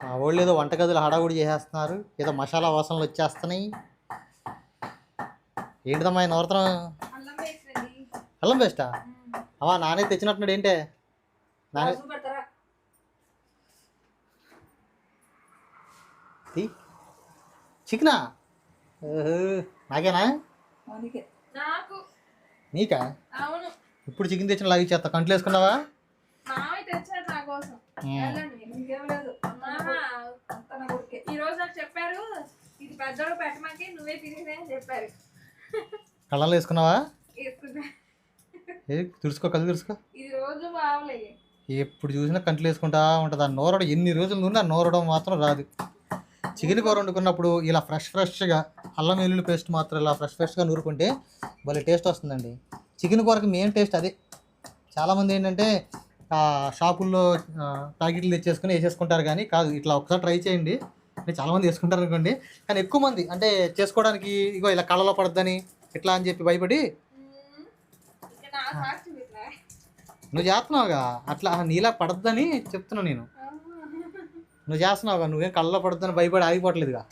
మా వాళ్ళు ఏదో వంటగదులు హడావుడి చేసేస్తున్నారు. ఏదో మసాలా వాసనలు వచ్చేస్తున్నాయి. ఏంటిదమ్మా ఈ నూతనం అల్లం పేస్టా అమ్మా నానే తెచ్చినట్టున్నాడు ఏంటే? నానే. చికెనా? ఓహో, నాకేనా? నాకు. నీకా? అవును. ఇప్పుడు చికెన్ తెచ్చిన లాగి చేస్తా కంట్లు వేసుకున్నావా కోసం మ్మ్. వెళ్ళండి ఇంకేం లేదు అంత నా కొడుకే ఈ రోజు నాకు చెప్పారు ఇది పెద్దోడు పెట్టమాకి నువ్వే తినేసే అని చెప్పారు. కళ్ళలో వేసుకున్నావా? వేసుకున్నా. ఏ తుడుచుకో కళ్ళు తుడుచుకో. ఇది రోజు బావలే ఎప్పుడు చూసినా కంట్లు వేసుకుంటా ఉంటుంది. ఆ నోరడం ఎన్ని రోజులు ఆ నోరడం మాత్రం రాదు. చికెన్ కూర వండుకున్నప్పుడు ఇలా ఫ్రెష్ ఫ్రెష్గా అల్లం వెల్లుల్లి పేస్ట్ మాత్రం ఇలా ఫ్రెష్ ఫ్రెష్గా నూరుకుంటే భలే టేస్ట్ వస్తుందండి. చికెన్ కూరకి మెయిన్ టేస్ట్ అదే. చాలామంది ఏంటంటే ఆ షాపుల్లో ప్యాకెట్లు తెచ్చేసుకుని వేసేసుకుంటారు కానీ కాదు ఇట్లా ఒకసారి ట్రై చేయండి. అంటే చాలామంది వేసుకుంటారు అనుకోండి. కానీ ఎక్కువ మంది అంటే చేసుకోవడానికి ఇగో ఇలా కళ్ళలో పడద్దని ఇట్లా అని చెప్పి భయపడి నువ్వు చేస్తున్నావుగా? అట్లా నీలా పడద్దని చెప్తున్నా నేను. నువ్వు చేస్తున్నావుగా? నువ్వేం కళ్ళలో పడద్దని భయపడి ఆగిపోవట్లేదుగా?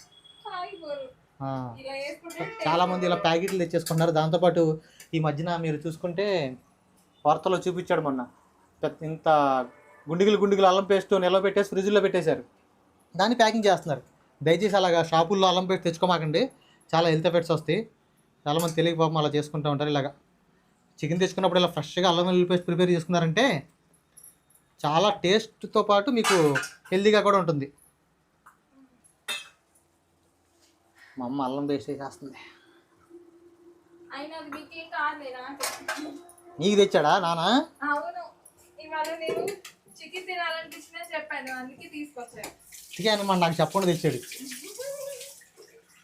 ఆ. ఇలా వేసుకుంటే చాలా మంది ఇలా ప్యాకెట్లు తెచ్చేసుకుంటున్నారు. దాంతోపాటు ఈ మధ్యన మీరు చూసుకుంటే వార్తల్లో చూపించాడు మొన్న. ఇంత గుండిగులు గుండిగులు అల్లం పేస్ట్ నిల్వ పెట్టేసి ఫ్రిడ్జ్లో పెట్టేశారు. దాన్ని ప్యాకింగ్ చేస్తున్నారు. దయచేసి అలాగా షాపుల్లో అల్లం పేస్ట్ తెచ్చుకోమాకండి. చాలా హెల్త్ ఎఫెక్ట్స్ వస్తాయి. చాలామంది తెలియక పాపం అలా చేసుకుంటూ ఉంటారు ఇలాగా. చికెన్ తెచ్చుకున్నప్పుడు ఇలా ఫ్రెష్గా అల్లం వెల్లుల్లి పేస్ట్ ప్రిపేర్ చేసుకున్నారంటే చాలా టేస్ట్తో పాటు మీకు హెల్తీగా కూడా ఉంటుంది. మా అమ్మ అల్లం పేస్ట్ వేసేస్తుంది అయినా అది మీకేం కాదులే నాకు. నీకు తెచ్చాడా నేను చికెన్ చెప్పాను అందుకే తీసుకొచ్చాను చికెన్ మన నాకు చెప్పకుండా తెచ్చాడు.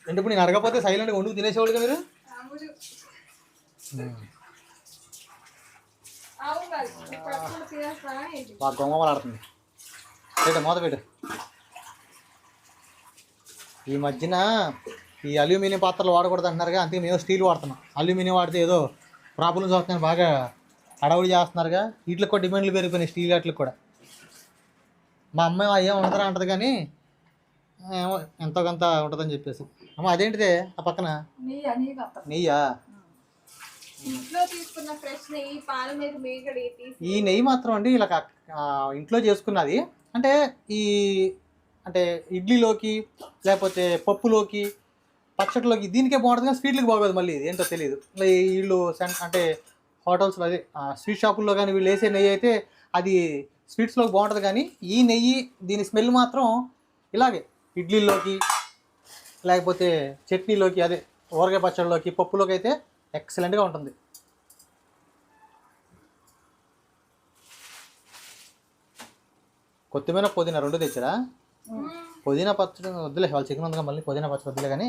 అంటే ఇప్పుడు నేను అడగకపోతే సైలెంట్గా వండుకు తినేసేవాడుగా మీరు? బాగా గొంగమలు ఆడుతుంది పెట్టు మూత పెట్టు. ఈ మధ్యన ఈ అల్యూమినియం పాత్రలు వాడకూడదు అంటున్నారుగా అందుకే మేము స్టీల్ వాడుతున్నాం. అల్యూమినియం వాడితే ఏదో ప్రాబ్లమ్స్ వస్తున్నాయని బాగా అడవులు చేస్తున్నారుగా. వీటికి కూడా డిమాండ్లు పెరిగిపోయినాయి స్టీల్ వాటికి కూడా. మా అమ్మాయి ఏం ఉండదురా అంటది కానీ ఏమో ఎంతో కొంత ఉంటుందని చెప్పేసి. అమ్మ అదేంటిదే ఆ పక్కన? నెయ్యా ఇంట్లో తీసుకున్న ఫ్రెష్ నెయ్యి పాల మీద మేగడి తీసి ఈ నెయ్యి మాత్రం అండి ఇలా ఇంట్లో చేసుకున్నది. అంటే ఈ అంటే ఇడ్లీలోకి లేకపోతే పప్పులోకి పచ్చడిలోకి దీనికే బాగుంటుంది కానీ స్వీట్లకి బాగోదు మళ్ళీ ఇది ఏంటో తెలియదు వీళ్ళు అంటే హోటల్స్లో అదే స్వీట్ షాపుల్లో కానీ వీళ్ళు వేసే నెయ్యి అయితే అది స్వీట్స్లోకి బాగుంటుంది కానీ ఈ నెయ్యి దీని స్మెల్ మాత్రం ఇలాగే. ఇడ్లీలోకి లేకపోతే చట్నీలోకి అదే ఊరగాయ పచ్చడిలోకి పప్పులోకి అయితే ఎక్సలెంట్గా ఉంటుంది. కొత్తిమీర పుదీనా రెండు తెచ్చారా? పుదీనా పచ్చడి వద్దులే వాళ్ళు చికెన్ ఉందిగా మళ్ళీ పుదీనా పచ్చడి వద్దులే కానీ.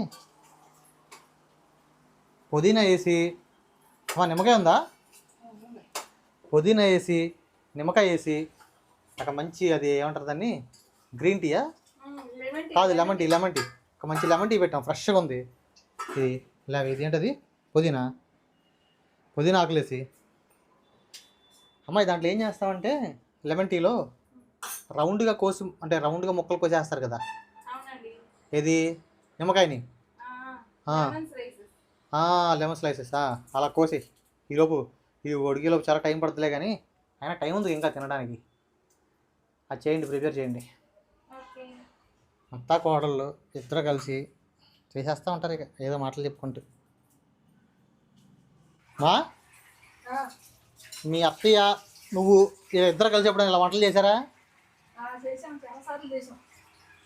పుదీనా వేసి నిమ్మకాయ ఉందా? పుదీనా వేసి నిమ్మకాయ వేసి అక్కడ మంచి అది ఏమంటారు దాన్ని? గ్రీన్ టీయా? కాదు లెమన్ టీ లెమన్ టీ ఒక మంచి లెమన్ టీ పెట్టాం ఫ్రెష్గా ఉంది. ఇది ఇలా ఇది ఏంటది? పుదీనా. పుదీనా ఆకులేసి అమ్మాయి దాంట్లో ఏం చేస్తామంటే లెమన్ టీలో రౌండ్గా కోసి అంటే రౌండ్గా ముక్కలు కోసేస్తారు కదా. ఏది? నిమ్మకాయని? ఆ. లెమన్ స్లైసెస్ లెమన్ స్లైసెస్ అలా కోసి ఈలోపు ఈ ఒడిగిలోపు చాలా టైం పడుతుందిలే కానీ అయినా టైం ఉంది ఇంకా తినడానికి. అది చేయండి ప్రిపేర్ చేయండి. అంతా కోడళ్ళు ఇద్దరు కలిసి చేసేస్తూ ఉంటారు ఇక ఏదో మాటలు చెప్పుకుంటూ. మా? మీ అత్తయ్య నువ్వు ఇద్దరు కలిసి ఎప్పుడైనా ఇలా వంటలు చేశారా?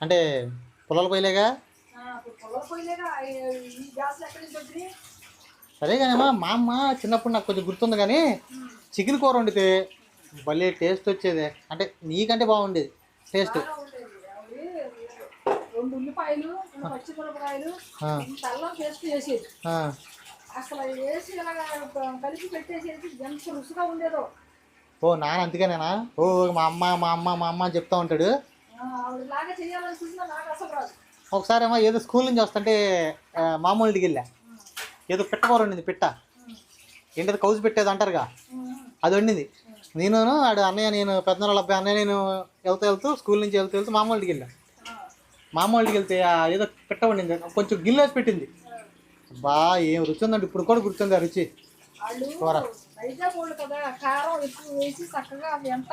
అంటే పొలాలు పోయలేగా? ఇప్పుడు పొలం సరే కానీ అమ్మా మా అమ్మ చిన్నప్పుడు నాకు కొంచెం గుర్తుంది కానీ చికెన్ కూర వండితే భలే టేస్ట్ వచ్చేది. అంటే నీకంటే బాగుండేది టేస్ట్. బాగా ఉండేది. అవి రెండు ఉల్లిపాయలు రెండు పచ్చిమిరపకాయలు ఆ. ఇంత అల్లం పేస్ట్ చేసేది. ఆ, అసలు అసలు వేసి ఇలాగ కలిపి పెట్టేసేది ఎంత రుచిగా ఉండేదో. ఓ నాన్న అందుకేనేనా? ఓ మా అమ్మ మా అమ్మ మా అమ్మ అని చెప్తా ఉంటాడు. ఒకసారి ఏమో ఏదో స్కూల్ నుంచి వస్తుంటే మామూలు ఇంటికి వెళ్ళా. ఏదో పిట్ట కూర వండింది పిట్ట. ఏంటది కౌజు పెట్టేది అంటారుగా? అది వండింది. నేను ఆడు అన్నయ్య నేను పెద్దనాళ్ళ అబ్బాయి అన్నయ్య నేను వెళ్తూ వెళ్తూ స్కూల్ నుంచి వెళ్తూ వెళ్తూ మామూలు ఇంటికి వెళ్ళా. మా అమ్మ వాళ్ళకి వెళ్తే ఏదో పెట్ట వండింది. కొంచెం గిల్లేసి పెట్టింది. బా ఏం రుచి ఉందండి. ఇప్పుడు కూడా గుర్తుంది ఆ రుచి. కూర. వైజాగ్ వాళ్ళు కదా కారం ఎక్కువ వేసి చక్కగా అది ఎంత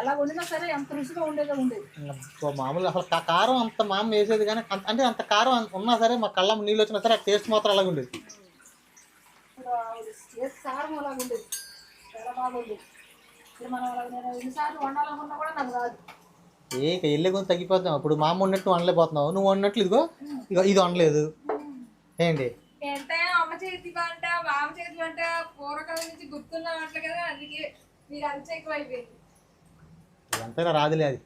ఎలా వండినా సరే ఎంత రుచిగా ఉండేదో ఉండేది. అబ్బా, మామూలుగా అసలు కారం అంత మా అమ్మ వేసేది కానీ అంటే అంత కారం ఉన్నా సరే మా కళ్ళ నీళ్ళు వచ్చినా సరే ఆ టేస్ట్ మాత్రం అలాగే ఉండేది. చేతి కారం చాలా బాగుండేది. ఇప్పుడు మనం అలా నేను ఎన్నిసార్లు వండాలనుకున్నా కూడా నాకు రాదు. ఏ ఇక వెళ్ళే కొంచెం తగ్గిపోతాం. ఇప్పుడు మా అమ్మ వండినట్టు వండలేకపోతున్నావు. నువ్వు వండినట్లు ఇదిగో. ఇది వండలేదు. ఏంటి? ఎంత అమ్మ చేతి వంట బావ చేతి వంట పూర్వకాలం నుంచి గుర్తున్న వంటలు కదా అందుకే మీరు అంత ఎక్కువ అయిపోయింది ఎంతైనా రాదులే అది.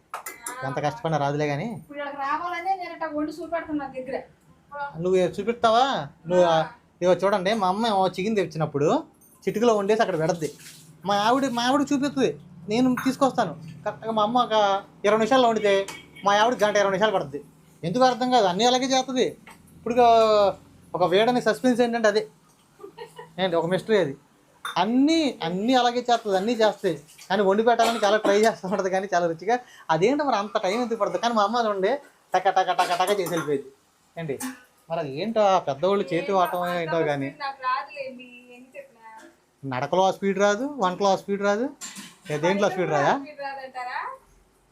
ఎంత కష్టపడినా రాదులే కానీ ఇప్పుడు రావాలనే నేను ఇట్లా వండి చూపెడుతున్నా దగ్గర. నువ్వు చూపిస్తావా నువ్వు ఇగో చూడండి మా అమ్మ ఏమో చికెన్ తెచ్చినప్పుడు చిటికలో వండేసి అక్కడ పెడద్ది. మా ఆవిడ మా ఆవిడ చూపిస్తుంది నేను తీసుకొస్తాను. కరెక్ట్గా మా అమ్మ ఒక ఇరవై నిమిషాల్లో వండితే మా ఆవిడ గంట ఇరవై నిమిషాలు పడుతుంది ఎందుకు అర్థం కాదు అన్నీ అలాగే చేస్తుంది. ఇప్పుడు ఒక వేడని సస్పెన్స్ ఏంటంటే అదే. ఏంటి ఒక మిస్టరీ అది. అన్నీ అన్నీ అలాగే చేస్తుంది అన్నీ చేస్తాయి కానీ వండి పెట్టాలని చాలా ట్రై చేస్తూ ఉంటుంది కానీ చాలా రుచిగా. అదేంటి మరి అంత టైం ఎందుకు పడుతుంది? కానీ మా అమ్మ చూడండి టక టక టక టక చేసి వెళ్ళిపోయింది. ఏంటి? మరి అది ఏంటో ఆ పెద్దవాళ్ళు చేతి వాటం ఏంటో కానీ నడకలో స్పీడ్ రాదు వంటలో ఆ స్పీడ్ రాదు. దేంట్లో స్పీడ్ రాదా?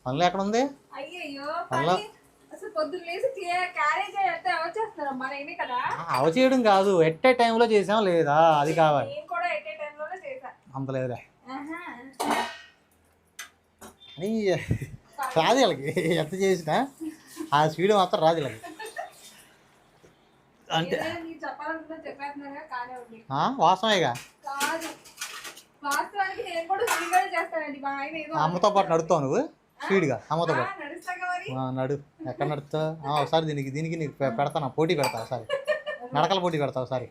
పనులు ఎక్కడ ఉంది? అవ చేయడం కాదు ఎట్టే టైంలో చేసాం లేదా? అది కావాలి. అంత లేదులే. అని రాదు వీళ్ళకి. ఎంత చేసినా ఆ స్పీడ్ మాత్రం రాదు వీళ్ళకి. అంటే వాసమేగా అమ్మతో పాటు నడుస్తావు నువ్వు? స్పీడ్గా అమ్మతో పాటు. నడు. ఎక్కడ నడుస్తావు ఒకసారి దీనికి దీనికి నీకు పెడతాను పోటీ పెడతా ఒకసారి. నడకల పోటీ పెడతా ఒకసారి.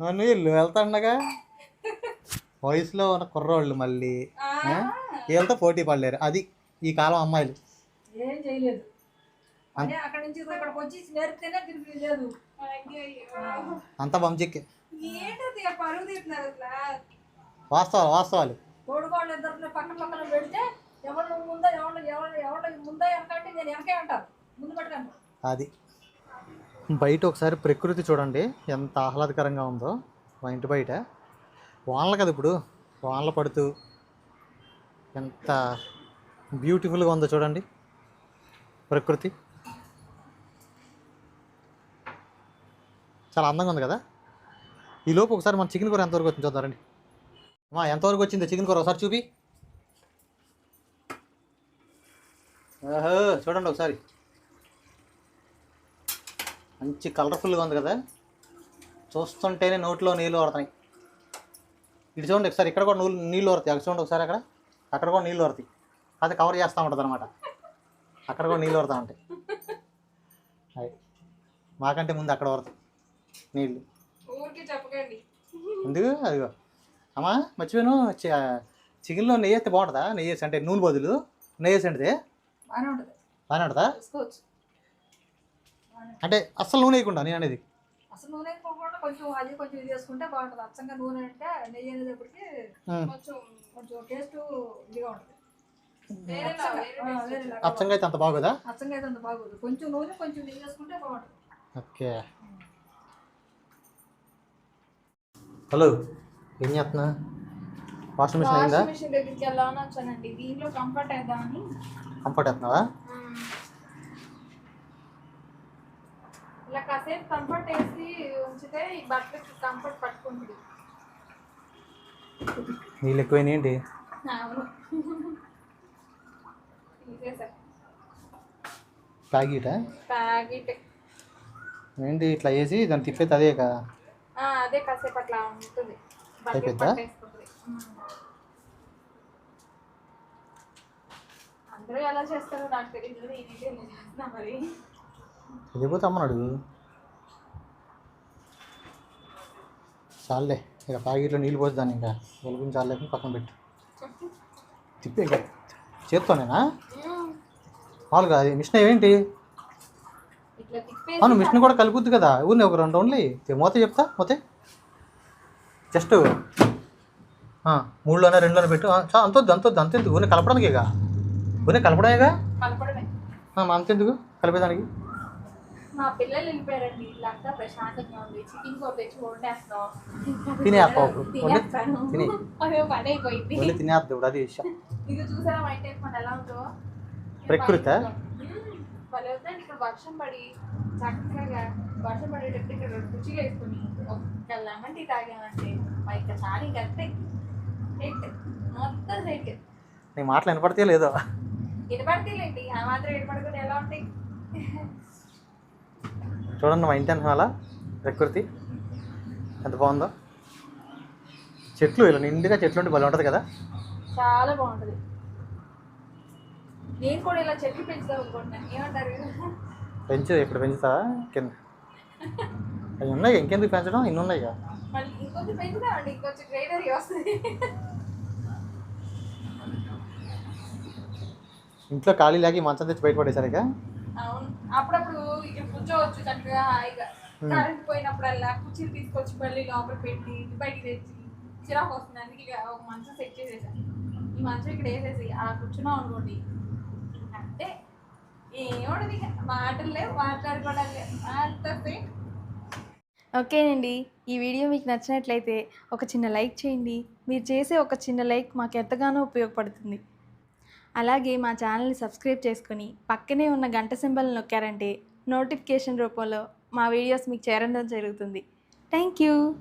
ముందు నువ్వు ఇల్లు వెళ్తాండగా? వయసులో ఉన్న కుర్రోళ్ళు మళ్ళీ? వీళ్ళతో పోటీ పడలేరు. అది ఈ కాలం అమ్మాయిలు. ఏం చేయలేదు. అక్కడి నుంచి ఇక్కడికి వచ్చి నేర్పితేనే తిరిగి లేదు. అంత బంచెక్కి ఏంటది పరుగు తీస్తున్నారు అసలు? వాస్తవాలు వాస్తవాలు. తోడుకోళ్ళు ఇద్దరు పక్కన పక్కన పెడితే ఎవరు ముందా ఎవరు ఎవరు ఎవరు ముందా వెనకంటే నేను వెనకే అంటాను ముందు పట్టుకంటాను అది. బయట ఒకసారి ప్రకృతి చూడండి ఎంత ఆహ్లాదకరంగా ఉందో. మా ఇంటి బయట. వానలు కదా ఇప్పుడు వానలు పడుతూ ఎంత బ్యూటిఫుల్గా ఉందో చూడండి. ప్రకృతి. చాలా అందంగా ఉంది కదా? ఈ లోపు ఒకసారి మన చికెన్ కూర ఎంతవరకు వచ్చింది చూద్దారండి అమ్మా ఎంతవరకు వచ్చింది చికెన్ కూర? ఒకసారి చూపి. ఆహో చూడండి ఒకసారి. మంచి కలర్ఫుల్గా ఉంది కదా? చూస్తుంటేనే నోట్లో నీళ్ళు పడతాయి ఇటు చూడండి ఒకసారి ఇక్కడ కూడా నీళ్ళు నీళ్ళు పడతాయి అక్కడ చూడండి ఒకసారి అక్కడ. అక్కడ కూడా నీళ్ళు పడతాయి అది కవర్ చేస్తూ ఉంటుంది అనమాట అక్కడ కూడా నీళ్ళు పడతా ఉంటాయి. అది మాకంటే ముందు అక్కడ పడతాయి నీళ్ళు. ఎందుకు? అదిగో. అమ్మా మర్చిపోయాను. చికెన్లో నెయ్యి వేస్తే బాగుంటుందా? నెయ్యి వేసి అంటే నూనె బదులు. నెయ్యి వేసి అంటే బాగానే ఉంటుంది. అంటే అస్సలు నూనె వేయకుండా నేను అనేది. అసలు నూనె వేసుకోకుండా కొంచెం అది కొంచెం ఇది వేసుకుంటే బాగుంటుంది. అచ్చంగా నూనె అంటే నెయ్యి అనేటప్పటికి. కొంచెం కొంచెం టేస్ట్ ఇదిగా ఉంటుంది. అచ్చంగా, అయితే అంత బాగోదా? అచ్చంగా అయితే అంత బాగోదు. కొంచెం నూనె కొంచెం నెయ్యి వేసుకుంటే బాగుంటుంది. ఓకే. హలో ఏం చేస్తున్నా? వాషింగ్ మిషన్ అయిందా? వాషింగ్ మిషన్ దగ్గరికి వెళ్ళాలని వచ్చానండి. దీంట్లో కంఫర్ట్ వేస్తున్నావా ఇలా కాసేపు కంఫర్ట్ వేసి ఉంచితే ఈ కంఫర్ట్ పట్టుకుంటుంది. నీళ్ళు ఎక్కువైనా ఏంటి? అవును. ప్యాకెటా? ప్యాకెట్. ఏంటి ఇట్లా వేసి దాన్ని తిప్పేది అదే కా? అదే కాసేపు అట్లా ఉంటుంది అయిపోద్దా? అందరూ ఎలా చేస్తారో? నాకు తెలియదు నేనైతే ఇలా చేస్తున్నా మరి. వెళ్ళిపోతే చాలే ఇక ప్యాకెట్లో నీళ్ళు పోసి దాన్ని ఇంకా వెలుగుని చాలే పక్కన పెట్టు. తిప్పే ఇంకా. చేత్తోనేనా? ఉమ్. మామూలుగా అది మిషన్ ఏంటి అవును మిషన్ కూడా కలుపుద్ది కదా. ఊరిని ఒక రెండు రౌండ్లు మూత చెప్తా మూతే. జస్ట్ మూడులోనే రెండులోనే పెట్టు. అంతొద్దు అంతొద్దు అంతెందుకు? ఊనే కలపడానికేగా కలపడమేగా ఆ, మా అంతెందుకు? కలిపేదానికి. మా పిల్లలు వెళ్ళిపోయారండి. ఇల్లంతా ప్రశాంతంగా ఉంది. చికెన్ కూర తెచ్చి వండేస్తున్నాం. తినే అప్ప వండి తినేస్తాను. తిని. అదే పని అయిపోయింది. అది విషయం ఇది చూసారా వైట్ టైప్ మన ఎలా ఉందో? ప్రకృతా? ఇప్పుడు వర్షం పడి చక్కగా వర్షం పడేటప్పుడు ఇక్కడ రెండు కుర్చీలు వేసుకుని ఒక లెమన్ టీ తాగామంటే మా ఇక్కడ చాలా మొత్తం సెట్ నీ మాటలు వినపడితే లేదో. వినపడతీలేండి. ఆ మాత్రం వినపడకుండా ఎలా ఉంటాయి? చూడండి మా ఇంటి అలా ప్రకృతి. ఎంత బాగుందో. చెట్లు ఇలా నిండుగా చెట్లు ఉండి భలే ఉంటుంది కదా. చాలా బాగుంటుంది. నేను కూడా ఇలా చెట్లు పెంచుదాం అనుకుంటున్నాను ఏమంటారు? పెంచు ఇప్పుడు పెంచుతావా? కింద. అవి ఉన్నాయి ఇంకెందుకు పెంచడం? ఇన్ని ఉన్నాయి కదా. మళ్ళీ ఇంకొంచెం పెంచుదామండి ఇంకొంచెం గ్రేటరీ వస్తుంది. ఇంట్లో ఖాళీ ఈ మంచం తెచ్చి బయట పడేసరిగా అవును. అప్పుడప్పుడు ఇక్కడ కూర్చోవచ్చు చక్కగా హాయిగా. కరెంట్ పోయినప్పుడల్లా కుర్చీలు తీసుకొచ్చి మళ్ళీ లోపల పెట్టి బయటికి తెచ్చి చిరాకు వస్తుంది. అందుకే ఇక ఒక మంచం సెట్ చేసేసాను ఈ మంచం ఇక్కడ వేసేసి అలా కూర్చున్నాం అనుకోండి ఏముండదు మాటలు లేవు మాట్లాడుకోవడం లేవు ఓకేనండి ఈ వీడియో మీకు నచ్చినట్లయితే ఒక చిన్న లైక్ చేయండి. మీరు చేసే ఒక చిన్న లైక్ మాకు ఎంతగానో ఉపయోగపడుతుంది. అలాగే మా ఛానల్ని సబ్స్క్రైబ్ చేసుకొని పక్కనే ఉన్న గంట సింబల్ నొక్కారంటే నోటిఫికేషన్ రూపంలో మా వీడియోస్ మీకు చేరడం జరుగుతుంది. Thank you.